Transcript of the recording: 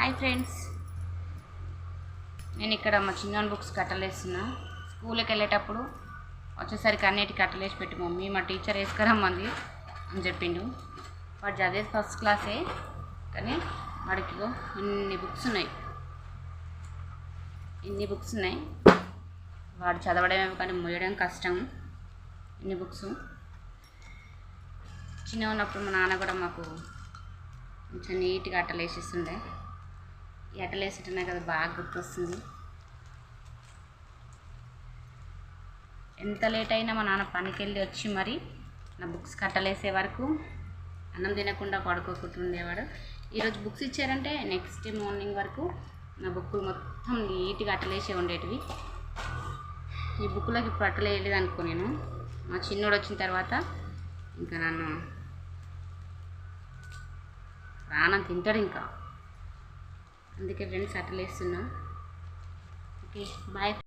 Hi friends. నేను ఇక్కడ మా చిన్న బుక్స్ కట్టలేస్తున్నా. స్కూల్కి వెళ్ళేటప్పుడు వచ్చేసరికి అన్నిటి కట్టలేసి పెట్టి మమ్మీ మా టీచర్ వేసుకురమ్మంది అని చెప్పిండు. వాడు చదివేది ఫస్ట్ క్లాసే కానీ వాడికి ఇన్ని బుక్స్ ఉన్నాయి. ఇన్ని బుక్స్ ఉన్నాయి. వాడు చదవడమే కానీ మోయడం కష్టం. ఇన్ని బుక్స్ చిన్న ఉన్నప్పుడు మా నాన్న కూడా మాకు కొంచెం నీట్గా అట్టలేసిస్తుండే ఈ కదా బాగా గుర్తొస్తుంది. ఎంత లేట్ అయినా మా నాన్న పనికి వెళ్ళి వచ్చి మరి నా బుక్స్ కట్టలేసే వరకు అన్నం తినకుండా పడుకోకుండా ఉండేవాడు ఈరోజు బుక్స్ ఇచ్చారంటే నెక్స్ట్ మార్నింగ్ వరకు నా బుక్కులు మొత్తం నీట్గా అట్టలేసే ఉండేటివి. ఈ బుక్లోకి ఇప్పుడు అట్టలేయలేదు అనుకో నేను. మా చిన్నోడు వచ్చిన తర్వాత ఇంకా నన్ను ప్రాణం తింటాడు ఇంకా. అందుకే ఫ్రెండ్స్ వేస్తున్నాం ఓకే బాయ్.